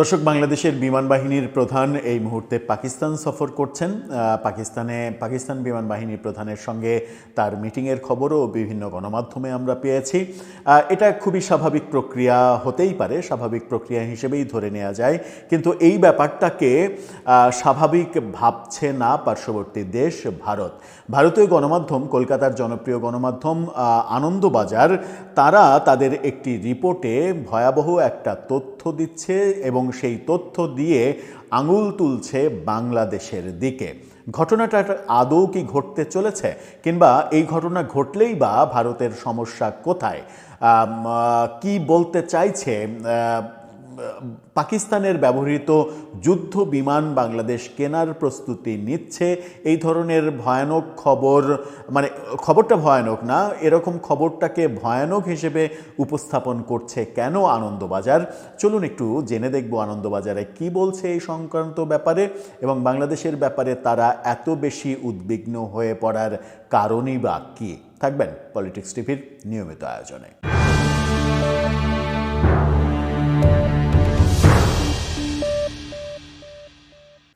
দর্শক, বাংলাদেশের বিমান বাহিনীর প্রধান এই মুহূর্তে পাকিস্তান সফর করছেন। পাকিস্তানে, পাকিস্তান বিমান বাহিনীর প্রধানের সঙ্গে তার মিটিংয়ের খবরও বিভিন্ন গণমাধ্যমে আমরা পেয়েছি। এটা খুবই স্বাভাবিক প্রক্রিয়া হতেই পারে, স্বাভাবিক প্রক্রিয়া হিসেবেই ধরে নেওয়া যায়। কিন্তু এই ব্যাপারটাকে স্বাভাবিক ভাবছে না পার্শ্ববর্তী দেশ ভারত। ভারতীয় গণমাধ্যম, কলকাতার জনপ্রিয় গণমাধ্যম আনন্দবাজার, তারা তাদের একটি রিপোর্টে ভয়াবহ একটা তথ্য দিচ্ছে এবং সেই তথ্য দিয়ে আঙুল তুলছে বাংলাদেশের দিকে। ঘটনাটা আদৌ কি ঘটতে চলেছে কিংবা এই ঘটনা ঘটলেই বা ভারতের সমস্যা কোথায়? কি বলতে চাইছে পাকিস্তানের ব্যবহৃত যুদ্ধ বিমান বাংলাদেশ কেনার প্রস্তুতি নিচ্ছে। এই ধরনের ভয়ানক খবর মানে খবরটা ভয়ানক না, এরকম খবরটাকে ভয়ানক হিসেবে উপস্থাপন করছে কেন আনন্দবাজার? চলুন একটু জেনে দেখব আনন্দবাজারে কি বলছে এই সংক্রান্ত ব্যাপারে এবং বাংলাদেশের ব্যাপারে তারা এত বেশি উদ্বিগ্ন হয়ে পড়ার কারণই বা কী? থাকবেন পলিটিক্স টিভির নিয়মিত আয়োজনে।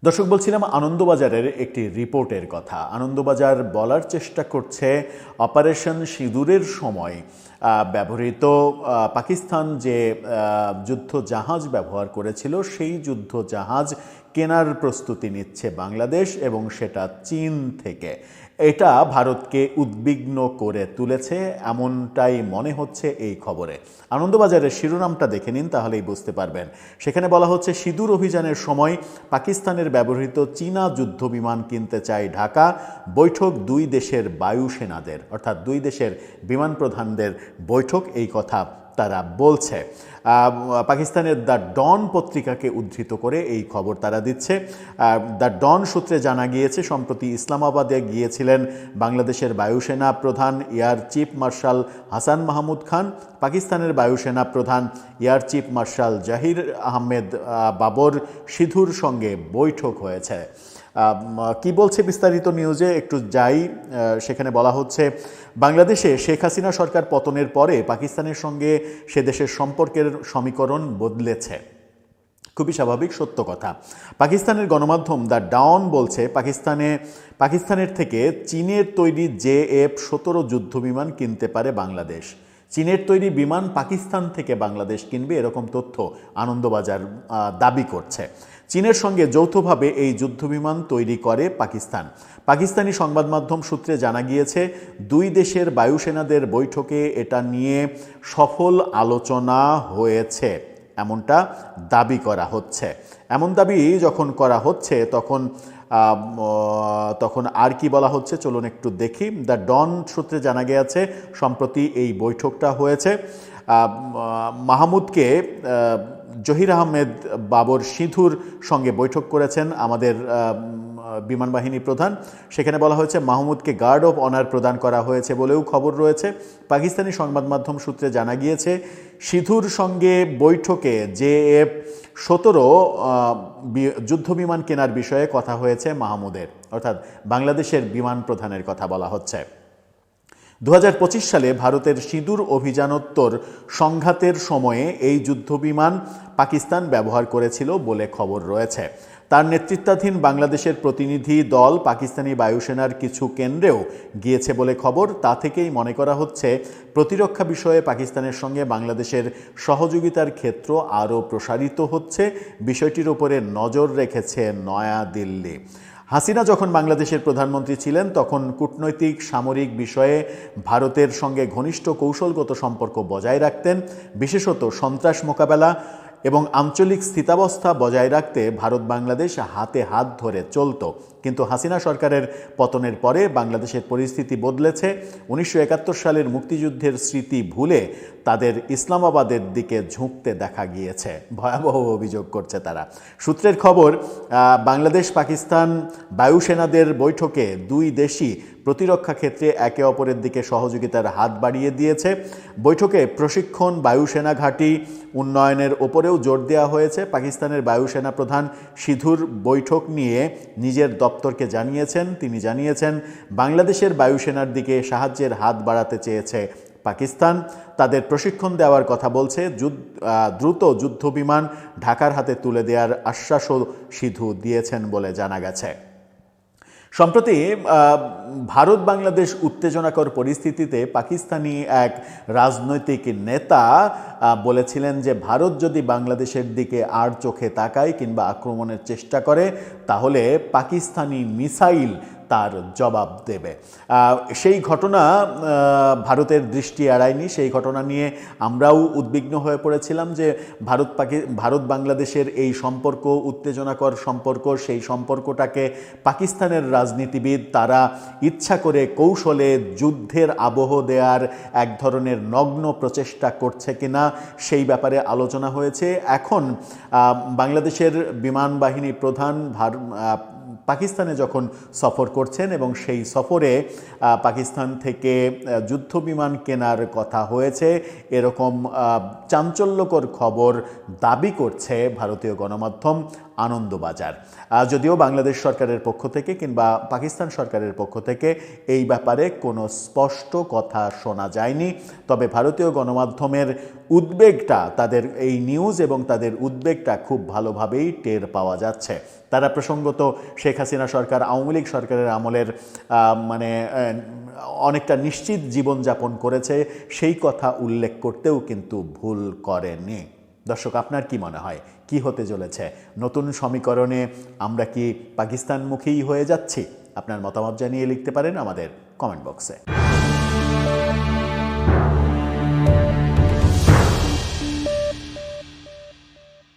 দর্শক, বলছিলাম আনন্দবাজারের একটি রিপোর্টের কথা। আনন্দবাজার বলার চেষ্টা করছে অপারেশন সিঁদুরের সময়। ব্যবহৃত পাকিস্তান যে যুদ্ধ জাহাজ ব্যবহার করেছিল, সেই যুদ্ধ জাহাজ কেনার প্রস্তুতি নিচ্ছে বাংলাদেশ এবং সেটা চীন থেকে। এটা ভারতকে উদ্বিগ্ন করে তুলেছে, এমনটাই মনে হচ্ছে এই খবরে। আনন্দবাজারের শিরোনামটা দেখে নিন, তাহলেই বুঝতে পারবেন। সেখানে বলা হচ্ছে, সিঁদুর অভিযানের সময় পাকিস্তানের ব্যবহৃত চীনা যুদ্ধ বিমান কিনতে চায় ঢাকা। বৈঠক দুই দেশের বায়ুসেনাদের অর্থাৎ দুই দেশের বিমান প্রধানদের বৈঠক, এই কথা তারা বলছে। পাকিস্তানের দ্য ডন পত্রিকাকে উদ্ধৃত করে এই খবর তারা দিচ্ছে। দ্য ডন সূত্রে জানা গিয়েছে, সম্প্রতি ইসলামাবাদে গিয়েছিলেন বাংলাদেশের বায়ুসেনা প্রধান, air chief marshal Hasan Mahmud Khan, পাকিস্তানের বায়ুসেনা প্রধান, air chief marshal Zahir Ahmed Babar সিধুর সঙ্গে বৈঠক হয়েছে। কি বলছে বিস্তারিত নিউজে একটু যাই সেখানে বলা হচ্ছে, বাংলাদেশে শেখ হাসিনা সরকার পতনের পরে পাকিস্তানের সঙ্গে সে দেশের সম্পর্কের সমীকরণ বদলেছে। খুবই স্বাভাবিক, সত্য কথা। পাকিস্তানের গণমাধ্যম দ্য ডাউন বলছে, পাকিস্তানে, পাকিস্তানের থেকে চীনের তৈরি জে এফ সতেরো যুদ্ধবিমান কিনতে পারে বাংলাদেশ। চীনের তৈরি বিমান পাকিস্তান থেকে বাংলাদেশ কিনবে এরকম তথ্য আনন্দবাজার দাবি করছে। চীনের সঙ্গে যৌথভাবে এই যুদ্ধবিমান তৈরি করে পাকিস্তান। পাকিস্তানি সংবাদ মাধ্যম সূত্রে জানা গিয়েছে, দুই দেশের বায়ুসেনাদের বৈঠকে এটা নিয়ে সফল আলোচনা হয়েছে, এমনটা দাবি করা হচ্ছে। এমন দাবি যখন করা হচ্ছে, তখন তখন আর কি বলা হচ্ছে? চলুন একটু দেখি। দ্য ডন সূত্রে জানা গেছে সম্প্রতি এই বৈঠকটা হয়েছে। মাহমুদকে জহির আহমেদ বাবর সিঁধুর সঙ্গে বৈঠক করেছেন আমাদের আম, বিমান বাহিনী প্রধান। সেখানে বলা হয়েছে, মাহমুদকে গার্ড অফ অনার প্রদান করা হয়েছে বলেও খবর রয়েছে। পাকিস্তানি সংবাদ মাধ্যম সূত্রে জানা গিয়েছে, সিধুর সঙ্গে বৈঠকে জে এফ সতেরো যুদ্ধ বিমান কেনার বিষয়ে কথা হয়েছে মাহমুদের। অর্থাৎ বাংলাদেশের বিমান প্রধানের কথা বলা হচ্ছে। দু হাজার পঁচিশ সালে ভারতের সিঁদুর অভিযানোত্তর সংঘাতের সময়ে এই যুদ্ধবিমান পাকিস্তান ব্যবহার করেছিল বলে খবর রয়েছে। তার নেতৃত্বাধীন বাংলাদেশের প্রতিনিধি দল পাকিস্তানি বায়ুসেনার কিছু কেন্দ্রেও গিয়েছে বলে খবর। তা থেকেই মনে করা হচ্ছে, প্রতিরক্ষা বিষয়ে পাকিস্তানের সঙ্গে বাংলাদেশের সহযোগিতার ক্ষেত্র আরও প্রসারিত হচ্ছে। বিষয়টির উপরে নজর রেখেছে নয়া দিল্লি হাসিনা যখন বাংলাদেশের প্রধানমন্ত্রী ছিলেন, তখন কূটনৈতিক, সামরিক বিষয়ে ভারতের সঙ্গে ঘনিষ্ঠ কৌশলগত সম্পর্ক বজায় রাখতেন। বিশেষত সন্ত্রাস মোকাবেলা এবং আঞ্চলিক স্থিতাবস্থা বজায় রাখতে ভারত বাংলাদেশ হাতে হাত ধরে চলত। কিন্তু হাসিনা সরকারের পতনের পরে বাংলাদেশের পরিস্থিতি বদলেছে। উনিশশো একাত্তর সালের মুক্তিযুদ্ধের স্মৃতি ভুলে তাদের ইসলামাবাদের দিকে ঝুঁকতে দেখা গিয়েছে। ভয়াবহ অভিযোগ করছে তারা। সূত্রের খবর বাংলাদেশ, পাকিস্তান বায়ুসেনাদের বৈঠকে দুই দেশই প্রতিরক্ষা ক্ষেত্রে একে অপরের দিকে সহযোগিতার হাত বাড়িয়ে দিয়েছে। বৈঠকে প্রশিক্ষণ বায়ুসেনা ঘাঁটি, উন্নয়নের ওপরেও জোর দেওয়া হয়েছে। পাকিস্তানের বায়ুসেনা প্রধান সিধুর বৈঠক নিয়ে নিজের দপ্তরকে জানিয়েছেন, তিনি জানিয়েছেন, বাংলাদেশের বায়ুসেনার দিকে সাহায্যের হাত বাড়াতে চেয়েছে পাকিস্তান। তাদের প্রশিক্ষণ দেওয়ার কথা বলছে দ্রুত যুদ্ধ বিমান ঢাকার হাতে তুলে দেওয়ার আশ্বাসও সিধু দিয়েছেন বলে জানা গেছে। সম্প্রতি ভারত বাংলাদেশ উত্তেজনাকর পরিস্থিতিতে পাকিস্তানি এক রাজনৈতিক নেতা বলেছিলেন যে ভারত যদি বাংলাদেশের দিকে আর চোখে তাকায় কিংবা আক্রমণের চেষ্টা করে, তাহলে পাকিস্তানি মিসাইল তার জবাব দেবে। সেই ঘটনা ভারতের দৃষ্টি এড়ায়নি। সেই ঘটনা নিয়ে আমরাও উদ্বিগ্ন হয়ে পড়েছিলাম যে ভারত পাকি, ভারত বাংলাদেশের এই সম্পর্ক, উত্তেজনাকর সম্পর্ক, সেই সম্পর্কটাকে পাকিস্তানের রাজনীতিবিদ তারা ইচ্ছা করে কৌশলে যুদ্ধের আবহ দেওয়ার এক ধরনের নগ্ন প্রচেষ্টা করছে কিনা সেই ব্যাপারে আলোচনা হয়েছে। এখন বাংলাদেশের বিমান বাহিনী প্রধান পাকিস্তানে যখন সফর করছেন এবং সেই সফরে পাকিস্তান থেকে যুদ্ধ বিমান কেনার কথা হয়েছে, এরকম চাঞ্চল্যকর খবর দাবি করছে ভারতীয় গণমাধ্যম। আনন্দবাজার। যদিও বাংলাদেশ সরকারের পক্ষ থেকে কিংবা পাকিস্তান সরকারের পক্ষ থেকে এই ব্যাপারে কোনো স্পষ্ট কথা শোনা যায়নি, তবে ভারতীয় গণমাধ্যমের উদ্বেগটা, তাদের এই নিউজ এবং তাদের উদ্বেগটা খুব ভালোভাবেই টের পাওয়া যাচ্ছে। তারা প্রসঙ্গত শেখ হাসিনা সরকার, আওয়ামী লীগ সরকারের আমলের মানে অনেকটা নিশ্চিত জীবনযাপন করেছে, সেই কথা উল্লেখ করতেও কিন্তু ভুল করেনি। দর্শক, আপনার কি মনে হয়? কি হতে চলেছে? নতুন সমীকরণে আমরা কি পাকিস্তানমুখী হয়ে যাচ্ছি? আপনার মতামত জানিয়ে লিখতে পারেন আমাদের কমেন্ট বক্সে